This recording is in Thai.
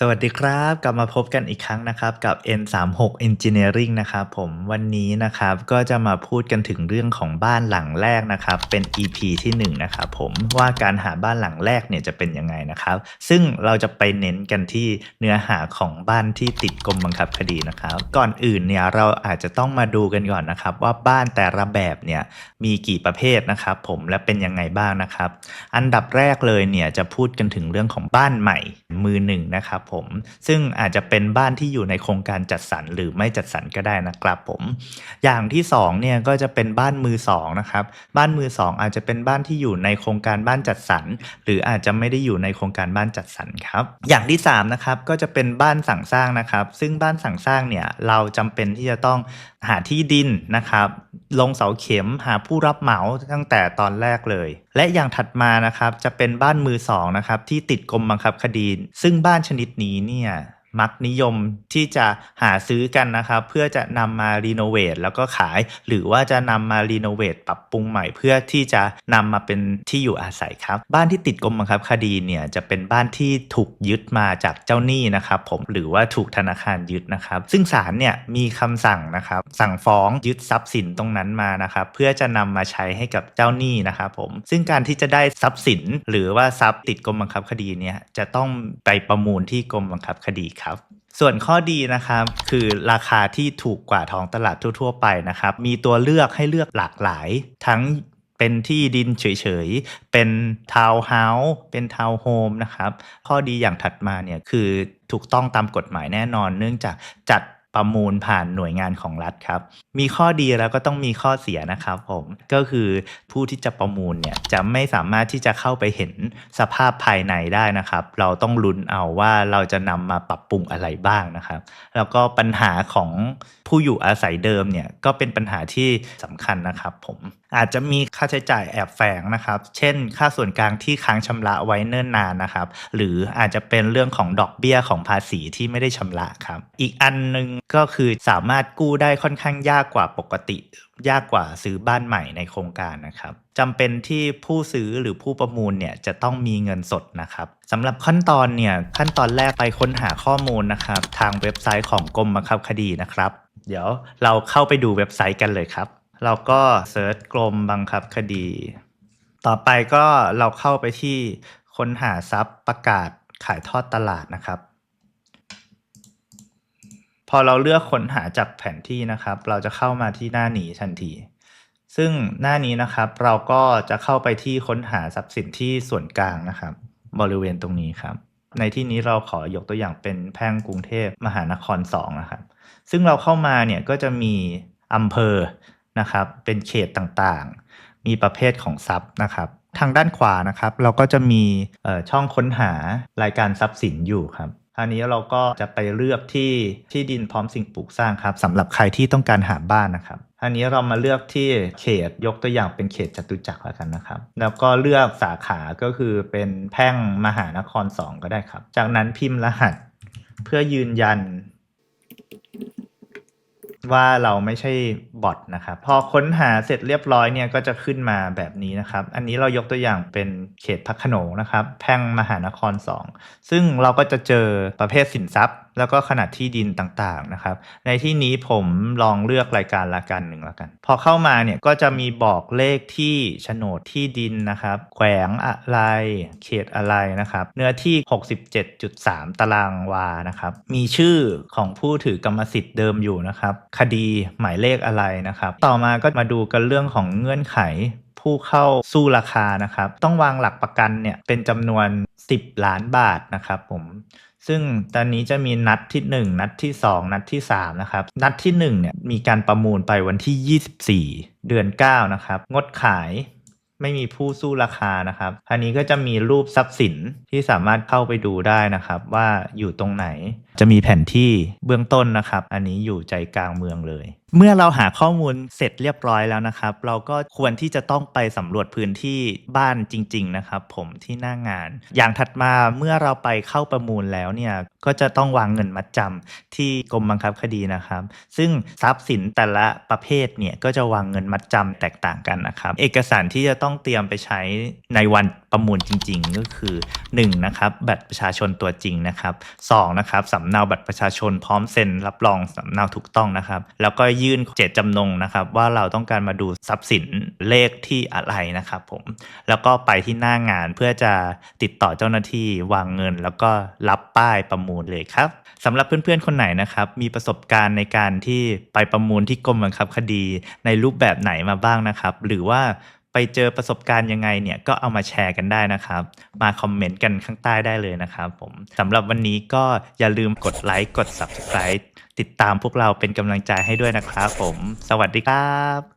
สวัสดีครับ กลับมาพบกันอีกครั้งนะครับกับ N36 Engineering นะครับผมวันนี้นะครับก็จะมาพูดกันถึงเรื่องของบ้านหลังแรกนะครับเป็น EP ที่1นะครับผมว่าการหาบ้านหลังแรกเนี่ยจะเป็นยังไงนะครับ ซึ่งเราจะไปเน้นกันที่เนื้อหาของบ้านที่ติดกรมบังคับคดีนะครับ ก่อนอื่นเนี่ยเราอาจจะต้องมาดูกันก่อนนะครับ ว่าบ้านแต่ละแบบเนี่ยมีกี่ประเภทนะครับผมและเป็นยังไงบ้างนะครับ อันดับแรกเลยเนี่ยจะพูดกันถึงเรื่องของบ้านใหม่มือหนึ่งนะครับผม ซึ่งอาจจะเป็นบ้านที่อยู่ในโครงการจัดสรรหรือไม่จัดสรรก็ได้นะครับผม อย่างที่สองเนี่ยก็จะเป็นบ้านมือสองนะครับบ้านมือสองอาจจะเป็นบ้านที่อยู่ในโครงการบ้านจัดสรรหรืออาจจะไม่ได้อยู่ในโครงการบ้านจัดสรรครับ อย่างที่สามนะครับก็จะเป็นบ้านสั่งสร้างนะครับ ซึ่งบ้านสั่งสร้างเนี่ยเราจำเป็นที่จะต้องหาที่ดินนะครับลงเสาเข็มหาผู้รับเหมาตั้งแต่ตอนแรกเลย และอย่างถัดมานะครับจะเป็นบ้านมือสองนะครับที่ติดกรมบังคับคดี ซึ่งบ้านชนิดนี้เนี่ย มักนิยมที่จะหาซื้อกันนะครับ เพื่อจะนำมารีโนเวทแล้วก็ขาย หรือว่าจะนำมารีโนเวทปรับปรุงใหม่เพื่อที่จะนำมาเป็นที่อยู่อาศัยครับ บ้านที่ติดกรมบังคับคดีเนี่ยจะเป็นบ้านที่ถูกยึดมาจากเจ้าหนี้นะครับ ผมหรือว่าถูกธนาคารยึดนะครับ ซึ่งศาลเนี่ยมีคำสั่งนะครับ สั่งฟ้องยึดทรัพย์สินตรงนั้นมานะครับเพื่อจะนำมาใช้ให้กับเจ้าหนี้นะครับผมซึ่งการที่จะได้ทรัพย์สิน หรือว่าทรัพย์ติดกรมบังคับคดีเนี่ยจะต้องไปประมูลที่กรมบังคับคดีครับส่วนข้อดีนะครับคือราคาที่ถูกกว่าท้องตลาดทั่ว ๆ ไปนะครับ มีตัวเลือกให้เลือกหลากหลาย ทั้งเป็นที่ดินเฉยๆ เป็นทาวน์เฮาส์ เป็นทาวน์โฮมนะครับ ข้อดีอย่างถัดมาเนี่ยคือถูกต้องตามกฎหมายแน่นอน เนื่องจากจัด ประมูลผ่านหน่วยงานของรัฐครับ มีข้อดีแล้วก็ต้องมีข้อเสียนะครับผมก็คือผู้ที่จะประมูลเนี่ยจะไม่สามารถที่จะเข้าไปเห็นสภาพภายในได้นะครับ เราต้องลุ้นเอาว่าเราจะนำมาปรับปรุงอะไรบ้างนะครับ แล้วก็ปัญหาของผู้อยู่อาศัยเดิมเนี่ยก็เป็นปัญหาที่สำคัญนะครับ ผมอาจจะมีค่าใช้จ่ายแอบแฝงนะครับ เช่น ค่าส่วนกลางที่ค้างชำระไว้เนิ่นนานนะครับ หรืออาจจะเป็นเรื่องของดอกเบี้ยของภาษีที่ไม่ได้ชำระครับ อีกอันหนึงก็คือสามารถกู้ได้ค่อนข้างยากกว่าปกติ ยากกว่าซื้อบ้านใหม่ในโครงการนะครับจำเป็นที่ผู้ซื้อหรือผู้ประมูลเนี่ยจะต้องมีเงินสดนะครับสำหรับขั้นตอนเนี่ยขั้นตอนแรกไปค้นหาข้อมูลนะครับ ทางเว็บไซต์ของกรมบังคับคดีนะครับ เดี๋ยวเราเข้าไปดูเว็บไซต์กันเลยครับ เราก็เซิร์ชกรมบังคับคดี ต่อไปก็เราเข้าไปที่ค้นหาทรัพย์ประกาศขายทอดตลาดนะครับ พอเราเลือกค้นหาจากแผนที่นะครับ เราจะเข้ามาที่หน้านี้ทันที ซึ่งหน้านี้นะครับ เราก็จะเข้าไปที่ค้นหาทรัพย์สินที่ส่วนกลางนะครับ บริเวณตรงนี้ครับ ในที่นี้เราขอยกตัวอย่างเป็นแพ่งกรุงเทพมหานคร2นะครับ ซึ่งเราเข้ามาเนี่ยก็จะมีอำเภอนะครับ เป็นเขตต่างๆ มีประเภทของทรัพย์นะครับทางด้านขวานะครับ เราก็จะมีช่องค้นหารายการทรัพย์สินอยู่ครับ อันนี้เราก็จะไปเลือกที่ที่ดินพร้อมสิ่งปลูกสร้างครับสำหรับใครที่ต้องการหาบ้านนะครับอันนี้เรามาเลือกที่เขตยกตัวอย่างเป็นเขตจตุจักรแล้วกันนะครับ แล้วก็เลือกสาขาก็คือเป็นแพ่งมหานคร 2 ก็ได้ครับ จากนั้นพิมพ์รหัสเพื่อยืนยันว่าเราไม่ใช่บอทนะครับพอค้นหาเสร็จเรียบร้อยเนี่ยก็จะขึ้นมาแบบนี้นะครับ อันนี้เรายกตัวอย่างเป็นเขตพระโขนงนะครับ แพ่งมหานคร 2 ซึ่งเราก็จะเจอประเภทสินทรัพย์ แล้วก็ขนาดที่ดินต่างๆนะครับ ในที่นี้ผมลองเลือกรายการละกันหนึ่งละกัน พอเข้ามาเนี่ยก็จะมีบอกเลขที่โฉนดที่ดินนะครับ แขวงอะไร เขตอะไรนะครับ เนื้อที่ 67.3 ตารางวานะครับ มีชื่อของผู้ถือกรรมสิทธิ์เดิมอยู่นะครับ คดีหมายเลขอะไรนะครับ ต่อมาก็มาดูกันเรื่องของเงื่อนไขผู้เข้าสู้ราคานะครับ ต้องวางหลักประกันเนี่ยเป็นจำนวน 10 ล้านบาทนะครับผมซึ่งตอนนี้จะมีนัดที่ 1 นัดที่ 2 นัดที่3นะครับนัดที่1เนี่ยมีการประมูลไปวันที่ 24 เดือน 9 นะครับ งดขายไม่มีผู้สู้ราคานะครับ อันนี้ก็จะมีรูปทรัพย์สินที่สามารถเข้าไปดูได้นะครับ ว่าอยู่ตรงไหน จะมีแผนที่เบื้องต้นนะครับ อันนี้อยู่ใจกลางเมืองเลย เมื่อเราหาข้อมูลเสร็จเรียบร้อยแล้วนะครับ เราก็ควรที่จะต้องไปสำรวจพื้นที่บ้านจริง ๆ นะครับ ผมที่หน้างงาน อย่างถัดมาเมื่อเราไปเข้าประมูลแล้วเนี่ยก็จะต้องวางเงินมัดจำที่กรมบังคับคดีนะครับ ซึ่งทรัพย์สินแต่ละประเภทเนี่ยก็จะวางเงินมัดจำแตกต่างกันนะครับ เอกสารที่จะต้องเตรียมไปใช้ในวัน ประมูลจริง ๆ ก็คือ 1 นะครับบัตรประชาชนตัวจริงนะครับ 2 นะครับสำเนาบัตรประชาชนพร้อมเซ็นรับรองสำเนาถูกต้องนะครับ แล้วก็ยื่นเจตจำนงนะครับ ว่าเราต้องการมาดูทรัพย์สินเลขที่อะไรนะครับผมแล้วก็ไปที่หน้างานเพื่อจะติดต่อเจ้าหน้าที่วางเงิน แล้วก็รับป้ายประมูลเลยครับสำหรับเพื่อนๆคนไหนนะครับมีประสบการณ์ในการที่ไปประมูลที่กรมบังคับคดีในรูปแบบไหนมาบ้างนะครับ หรือว่า ไปเจอประสบการณ์ยังไงเนี่ยก็เอามาแชร์กันได้นะครับ มาคอมเมนต์กันข้างใต้ได้เลยนะครับผมสำหรับวันนี้ก็อย่าลืมกดไลค์กด Subscribe ติดตามพวกเราเป็นกำลังใจให้ด้วยนะครับผม สวัสดีครับ